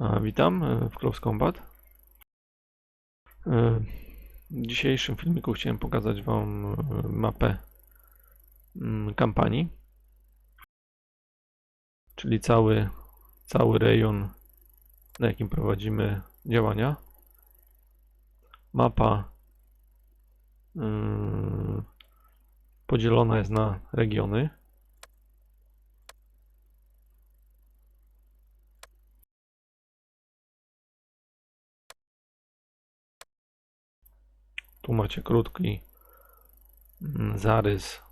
Witam e, w Close Combat. E, W dzisiejszym filmiku chciałem pokazać Wam e, mapę mm, kampanii, czyli cały, cały rejon, na jakim prowadzimy działania. Mapa mm, podzielona jest na regiony. Tu macie krótki mm, zarys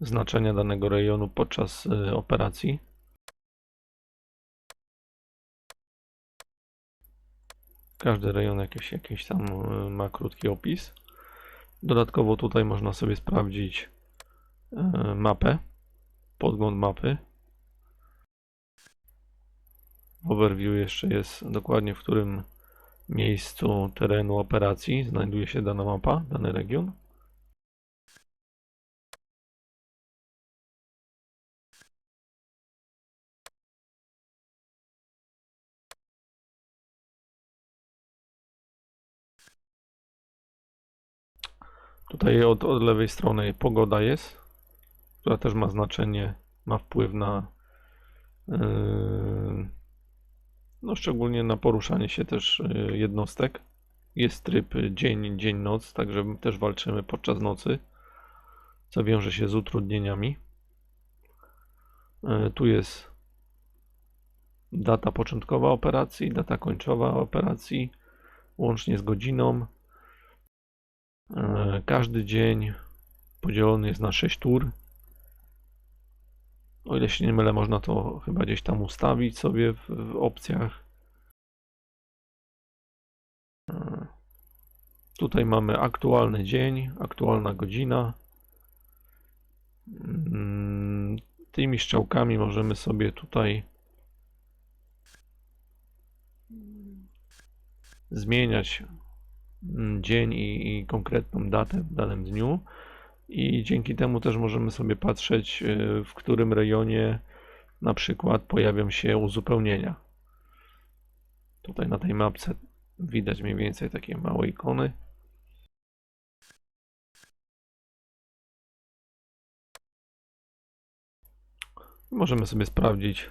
znaczenia danego rejonu podczas y, operacji. Każdy rejon jakiś, jakiś tam y, ma krótki opis. Dodatkowo tutaj można sobie sprawdzić y, mapę, podgląd mapy. W overview jeszcze jest dokładnie w którym miejscu terenu operacji znajduje się dana mapa, dany region. Tutaj od, od lewej strony pogoda jest, która też ma znaczenie, ma wpływ na yy, no szczególnie na poruszanie się też y, jednostek. Jest tryb dzień, dzień, noc, także też walczymy podczas nocy, co wiąże się z utrudnieniami. Y, Tu jest data początkowa operacji, data końcowa operacji, łącznie z godziną. Y, Każdy dzień podzielony jest na 6 tur. O ile się nie mylę, można to chyba gdzieś tam ustawić sobie w, w opcjach. E, Tutaj mamy aktualny dzień, aktualna godzina. Mm, Tymi strzałkami możemy sobie tutaj zmieniać mm, dzień i, i konkretną datę w danym dniu. I dzięki temu też możemy sobie patrzeć, y, w którym rejonie na przykład pojawią się uzupełnienia. Tutaj na tej mapce widać mniej więcej takie małe ikony. Możemy sobie sprawdzić,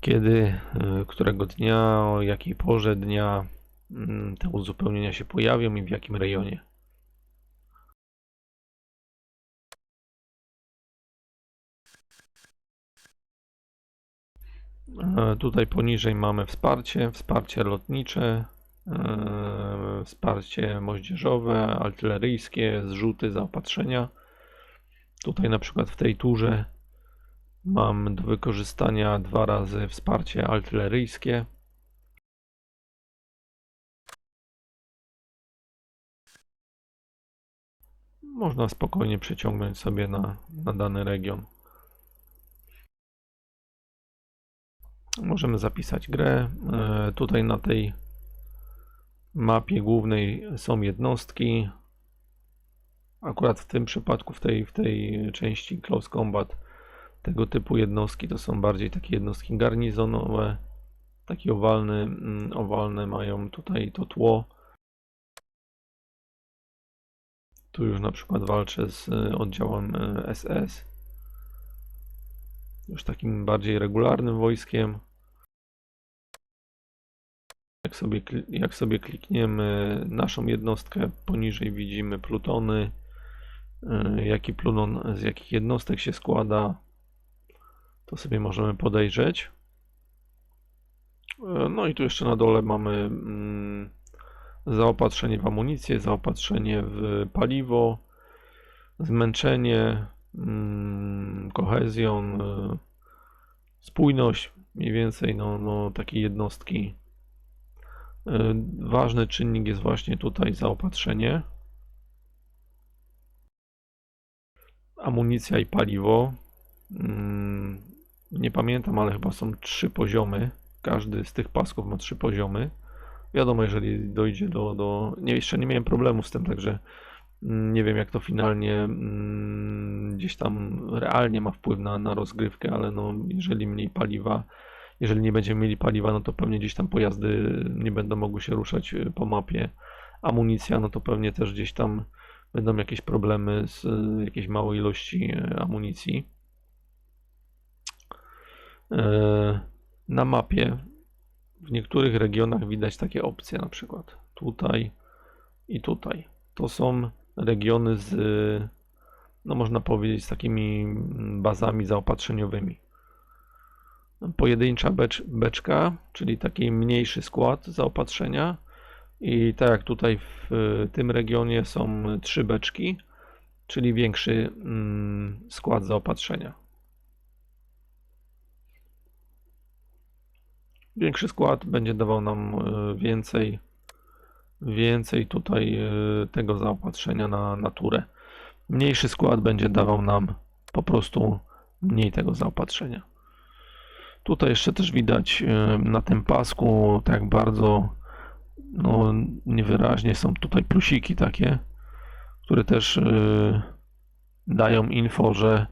kiedy, y, którego dnia, o jakiej porze dnia mm, te uzupełnienia się pojawią i w jakim rejonie. Tutaj poniżej mamy wsparcie, wsparcie lotnicze, e, wsparcie moździerzowe, artyleryjskie, zrzuty, zaopatrzenia. Tutaj na przykład w tej turze mam do wykorzystania dwa razy wsparcie artyleryjskie. Można spokojnie przeciągnąć sobie na, na dany region. Możemy zapisać grę. E, Tutaj na tej mapie głównej są jednostki. Akurat w tym przypadku, w tej, w tej części Close Combat, tego typu jednostki to są bardziej takie jednostki garnizonowe. Taki owalny, mm, owalne mają tutaj to tło. Tu już na przykład walczę z e, oddziałem e, SS. Już takim bardziej regularnym wojskiem. Jak sobie, jak sobie klikniemy naszą jednostkę, poniżej widzimy plutony, y, jaki pluton z jakich jednostek się składa. To sobie możemy podejrzeć. Y, No i tu jeszcze na dole mamy mm, zaopatrzenie w amunicję, zaopatrzenie w paliwo, zmęczenie, kohezjon, y, spójność, mniej więcej no, no, takiej jednostki. Y, Ważny czynnik jest właśnie tutaj zaopatrzenie. Amunicja i paliwo. Mm, Nie pamiętam, ale chyba są trzy poziomy. Każdy z tych pasków ma trzy poziomy. Wiadomo, jeżeli dojdzie do, do... Nie, jeszcze nie miałem problemu z tym, także mm, nie wiem jak to finalnie mm, gdzieś tam realnie ma wpływ na, na rozgrywkę, ale no, jeżeli mniej paliwa, jeżeli nie będziemy mieli paliwa, no to pewnie gdzieś tam pojazdy nie będą mogły się ruszać y, po mapie. Amunicja, no to pewnie też gdzieś tam będą jakieś problemy z y, jakiejś małej ilości y, amunicji. E, Na mapie w niektórych regionach widać takie opcje, na przykład tutaj i tutaj. To są regiony z, no można powiedzieć, z takimi bazami zaopatrzeniowymi. Pojedyncza becz, beczka, czyli taki mniejszy skład zaopatrzenia. I tak jak tutaj w tym regionie są trzy beczki, czyli większy mm, skład zaopatrzenia. Większy skład będzie dawał nam y, więcej, więcej tutaj y, tego zaopatrzenia na naturę. Mniejszy skład będzie dawał nam po prostu mniej tego zaopatrzenia. Tutaj jeszcze też widać y, na tym pasku, tak bardzo no, niewyraźnie są tutaj plusiki takie, które też y, dają info, że,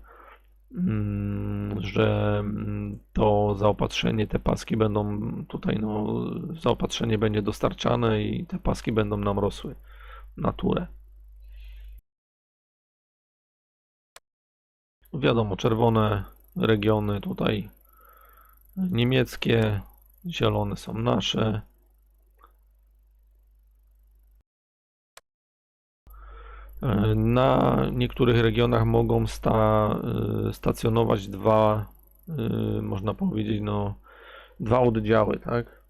że mm, to zaopatrzenie, te paski będą tutaj, no, zaopatrzenie będzie dostarczane i te paski będą nam rosły w naturę. Wiadomo, czerwone regiony tutaj niemieckie, zielone są nasze. Na niektórych regionach mogą sta, y, stacjonować dwa, y, można powiedzieć, no, dwa oddziały, tak?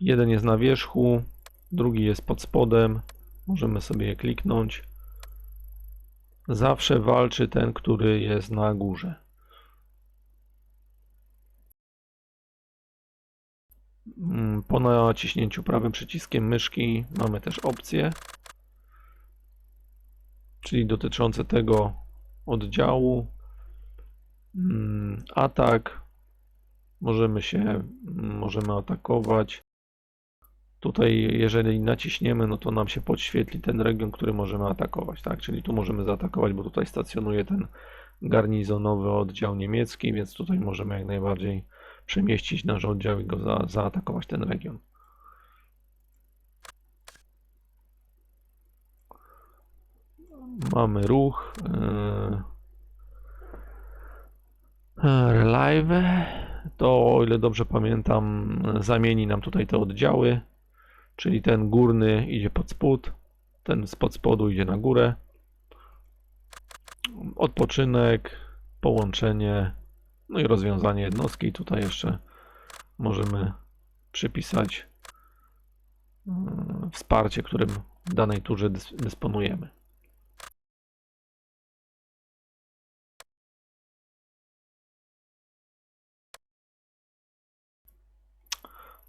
Jeden jest na wierzchu, drugi jest pod spodem. Możemy sobie je kliknąć. Zawsze walczy ten, który jest na górze. Po naciśnięciu prawym przyciskiem myszki mamy też opcje, czyli dotyczące tego oddziału. Mm, Atak. Możemy się, możemy atakować. Tutaj, jeżeli naciśniemy, no to nam się podświetli ten region, który możemy atakować, tak? Czyli tu możemy zaatakować, bo tutaj stacjonuje ten garnizonowy oddział niemiecki, więc tutaj możemy jak najbardziej przemieścić nasz oddział i go za, zaatakować ten region. Mamy ruch. Yy, live. To, o ile dobrze pamiętam, zamieni nam tutaj te oddziały. Czyli ten górny idzie pod spód, ten spod spodu idzie na górę. Odpoczynek, połączenie, no i rozwiązanie jednostki. Tutaj jeszcze możemy przypisać mm, wsparcie, którym w danej turze dys- dysponujemy.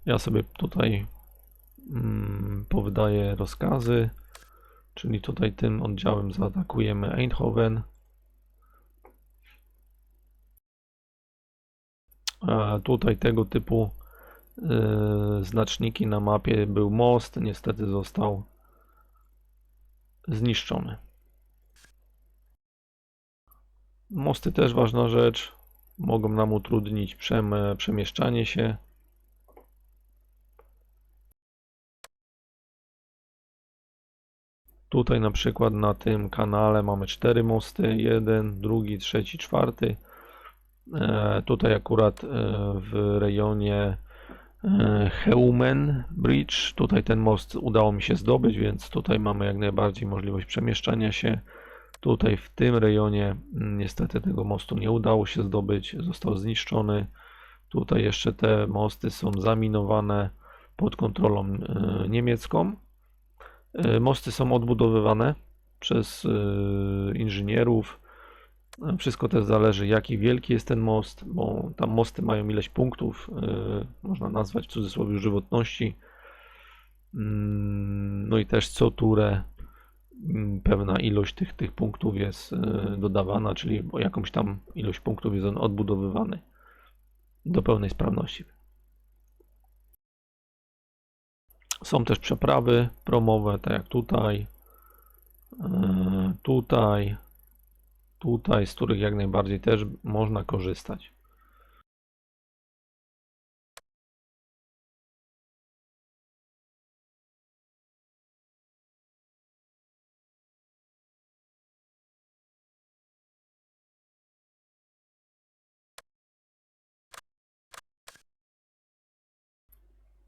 Ja sobie tutaj mm, powydaję rozkazy, czyli tutaj tym oddziałem zaatakujemy Eindhoven. Tutaj tego typu y, znaczniki na mapie był most, niestety został zniszczony. Mosty też ważna rzecz, mogą nam utrudnić przem, przemieszczanie się. Tutaj na przykład na tym kanale mamy cztery mosty, jeden, drugi, trzeci, czwarty. E, Tutaj akurat e, w rejonie e, Heumen Bridge, tutaj ten most udało mi się zdobyć, więc tutaj mamy jak najbardziej możliwość przemieszczania się. Tutaj w tym rejonie mm, niestety tego mostu nie udało się zdobyć, został zniszczony. Tutaj jeszcze te mosty są zaminowane pod kontrolą niemiecką. Mosty są odbudowywane przez inżynierów. Wszystko też zależy, jaki wielki jest ten most, bo tam mosty mają ileś punktów, e, można nazwać w cudzysłowie żywotności. Mm, No i też co turę mm, pewna ilość tych, tych punktów jest e, dodawana, czyli jakąś tam ilość punktów jest on odbudowywany do pełnej sprawności. Są też przeprawy promowe, tak jak tutaj, e, tutaj, tutaj, z których jak najbardziej też można korzystać.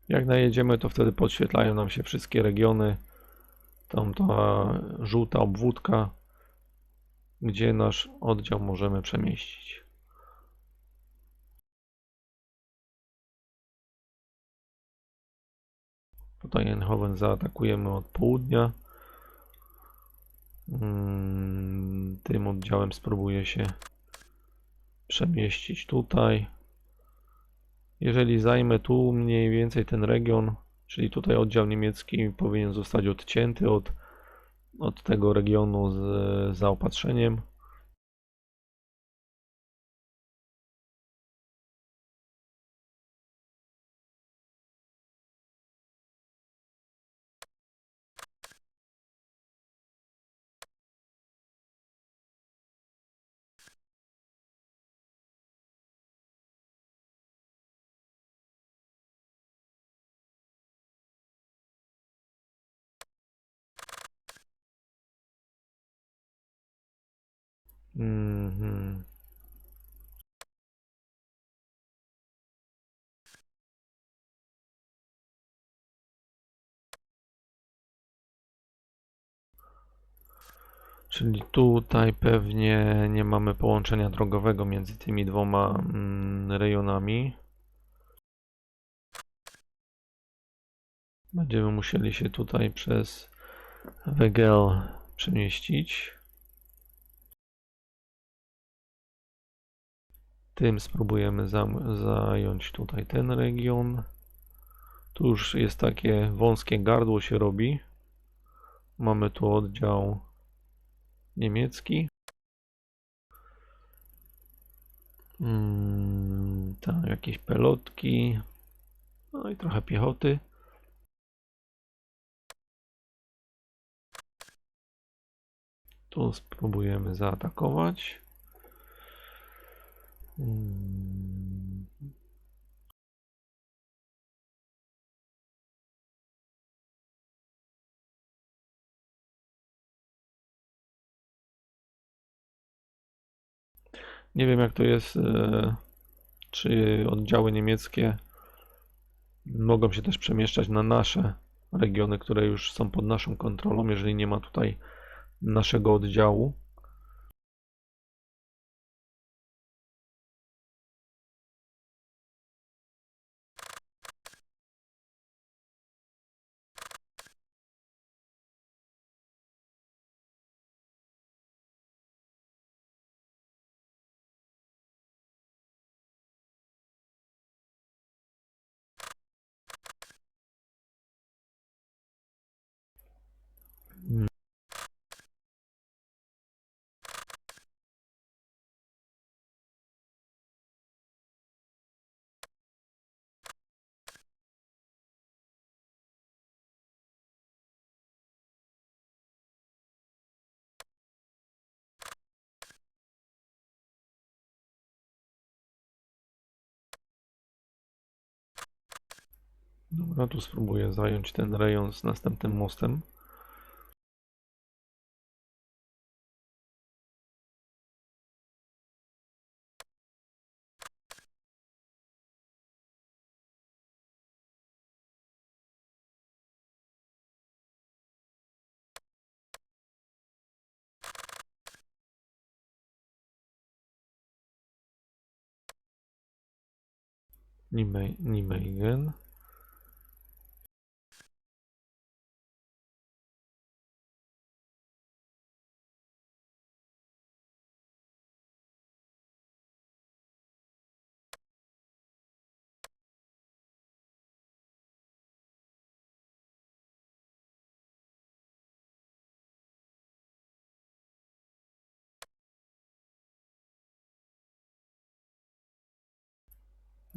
Jak najedziemy, to wtedy podświetlają nam się wszystkie regiony. Tam ta żółta obwódka gdzie nasz oddział możemy przemieścić. Tutaj Eindhoven zaatakujemy od południa. Mm, Tym oddziałem spróbuję się przemieścić tutaj. Jeżeli zajmę tu mniej więcej ten region, czyli tutaj oddział niemiecki powinien zostać odcięty od, od tego regionu z zaopatrzeniem. Mhm. Czyli tutaj pewnie nie mamy połączenia drogowego między tymi dwoma mm, rejonami. Będziemy musieli się tutaj przez Wegel przemieścić. Tym spróbujemy zająć tutaj ten region. Tu już jest takie wąskie gardło się robi. Mamy tu oddział niemiecki. Mm, tam jakieś pelotki. No i trochę piechoty. Tu spróbujemy zaatakować. Mm. Nie wiem jak to jest, e, czy oddziały niemieckie mogą się też przemieszczać na nasze regiony, które już są pod naszą kontrolą, jeżeli nie ma tutaj naszego oddziału. Dobra, tu spróbuję zająć ten rejon z następnym mostem. Nime-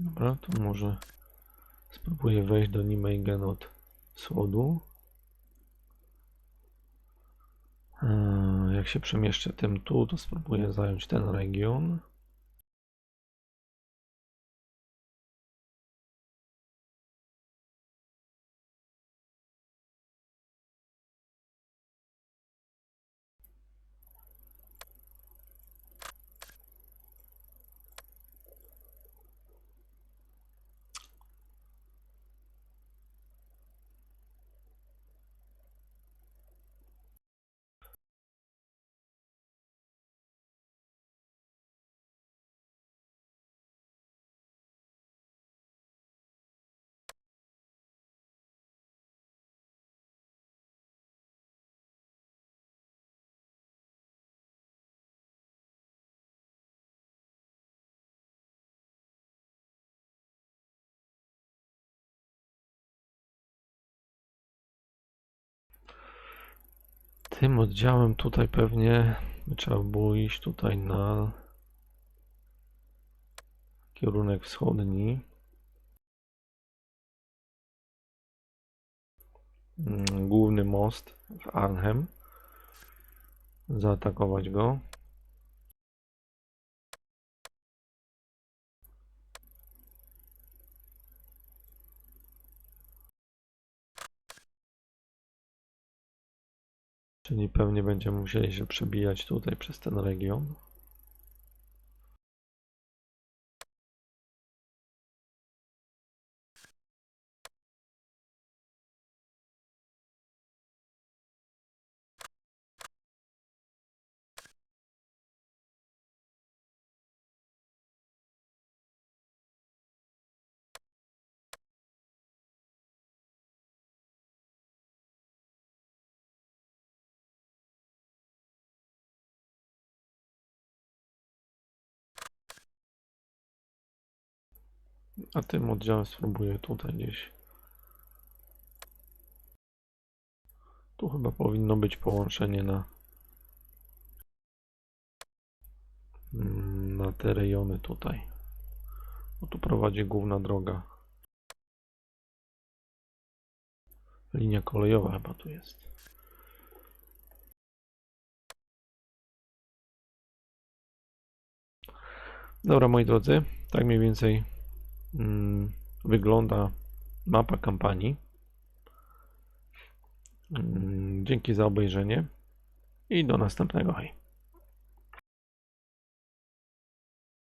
Dobra, to może spróbuję wejść do Nijmegen od wschodu. Eee, Jak się przemieszczę tym tu, to spróbuję zająć ten region. Tym oddziałem tutaj pewnie trzeba było iść tutaj na kierunek wschodni. Mm, Główny most w Arnhem. Zaatakować go. Czyli pewnie będziemy musieli się przebijać tutaj przez ten region. A tym oddziałem spróbuję tutaj gdzieś. Tu chyba powinno być połączenie na mm, na te rejony tutaj. Bo tu prowadzi główna droga. Linia kolejowa chyba tu jest. Dobra, moi drodzy, tak mniej więcej wygląda mapa kampanii. Mm, Dzięki za obejrzenie i do następnego. Hej.